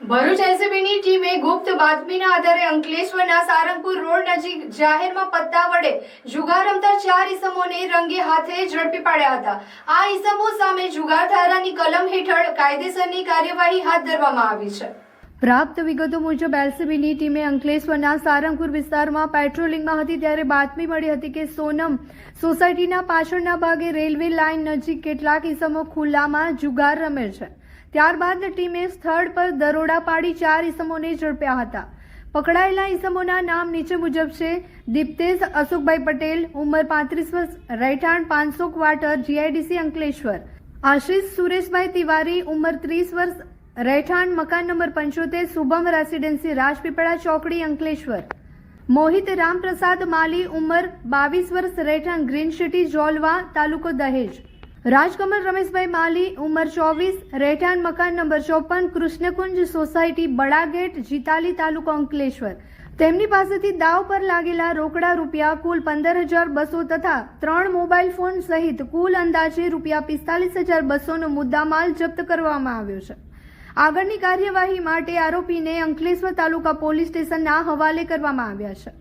ભરૂચ એલસીબીની ટીમે ગુપ્ત બાતમીના આધારે અંકલેશ્વરના સારંગપુર રોડ નજીક જાહેરમાં પત્તા વડે જુગાર રમતા ચાર ઈસમોને રંગે હાથે ઝડપી પાડ્યા હતા. આ ઈસમો સામે જુગાર ધારાની કલમ હેઠળ કાયદેસરની કાર્યવાહી હાથ ધરવામાં આવી છે. પ્રાપ્ત વિગતો મુજબ, એલસીબીની ટીમે અંકલેશ્વરના સારંગપુર વિસ્તારમાં પેટ્રોલિંગમાં હતી ત્યારે બાતમી મળી હતી કે સોનમ સોસાયટીના પાછળના ભાગે રેલવે લાઇન નજીક કેટલાક ઈસમો ખુલ્લામાં જુગાર રમે છે. ત્યારબાદ ટીમે સ્થળ પર દરોડા પાડી ચાર ઈસમોને ઝડપ્યા હતા. પકડાયેલા ઈસમોના નામ નીચે મુજબ છે. દીપ્તેશ, અશોકભાઈ પટેલ, ઉંમર પાંત્રીસ વર્ષ, રહેઠાણ પાંચસો ક્વાર્ટર, જીઆઈડીસી અંકલેશ્વર. આશિષ, સુરેશભાઈ તિવારી, ઉંમર ત્રીસ વર્ષ, રહેઠાણ મકાન નંબર પંચોતેર, શુભમ રેસિડેન્સી, રાજપીપળા ચોકડી, અંકલેશ્વર. મોહિત રામપ્રસાદ માલી, ઉંમર બાવીસ વર્ષ, રહેઠાણ ગ્રીન સિટી જોલવા તાલુકો દહેજ. રાજકમલ રમેશભાઈ માલી, ઉંમર ચોવીસ, રહેઠાણ મકાન નંબર ચોપન, કૃષ્ણકુંજ સોસાયટી બડાગેટ જીતાલી તાલુકો અંકલેશ્વર. તેમની પાસેથી દાવ પર લાગેલા રોકડા રૂપિયા કુલ પંદર હજાર બસો તથા ત્રણ મોબાઈલ ફોન સહિત કુલ અંદાજે રૂપિયા પિસ્તાલીસ હજાર બસોનો મુદ્દામાલ જપ્ત કરવામાં આવ્યો છે. આગળની કાર્યવાહી માટે આરોપીને અંકલેશ્વર તાલુકા પોલીસ સ્ટેશનના હવાલે કરવામાં આવ્યા છે.